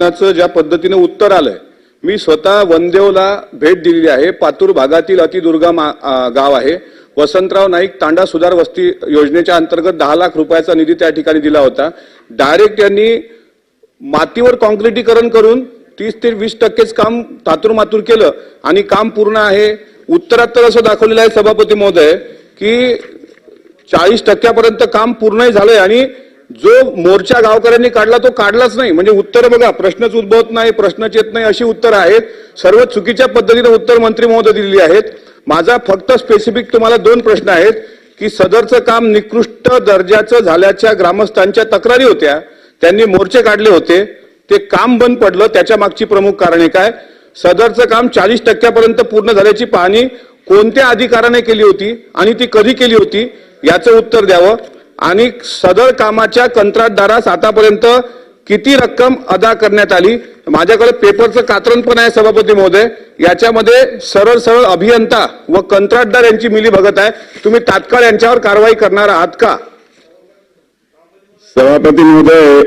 प्रश्नाचं ज्या पद्धतीने उत्तर आलंय मी स्वतः वनदेवला भेट दिलेली आहे. पातूर भागातील अतिदुर्गम गाव आहे. वसंतराव नाईक तांडा सुधार वस्ती योजनेच्या अंतर्गत दहा लाख रुपयाचा निधी त्या ठिकाणी दिला होता. डायरेक्ट यांनी मातीवर कॉन्क्रिटीकरण करून तीस ते वीस टक्केच काम तातूर मातूर केलं आणि काम पूर्ण आहे. उत्तरात तर असं दाखवलेलं आहे सभापती महोदय की चाळीस टक्क्यापर्यंत काम पूर्णही झालंय आणि जो मोर्चा गावकऱ्यांनी काढला तो काढलाच नाही. म्हणजे उत्तर बघा प्रश्नच उद्भवत नाही प्रश्नच येत नाही अशी उत्तर आहेत. सर्व चुकीच्या पद्धतीने उत्तर मंत्री महोदय दिलेली आहेत. माझा फक्त स्पेसिफिक तुम्हाला दोन प्रश्न आहेत की सदरचं काम निकृष्ट दर्जाचं झाल्याच्या ग्रामस्थांच्या तक्रारी होत्या त्यांनी मोर्चे काढले होते ते काम बंद पडलं त्याच्या मागची प्रमुख कारणे काय? सदरचं काम चाळीस टक्क्यापर्यंत पूर्ण झाल्याची पाहणी कोणत्या अधिकाराने केली होती आणि ती कधी केली होती? याचं उत्तर द्यावं. आणि सदर कामाच्या कंत्राटदारास आतापर्यंत किती रक्कम अदा करण्यात आली? माझ्याकडे पेपरचं कात्रण पण आहे सभापती महोदय. याच्यामध्ये सरळ सरळ अभियंता व कंत्राटदार यांची मिली भगत आहे. तुम्ही तात्काळ यांच्यावर कारवाई करणार आहात का? सभापती महोदय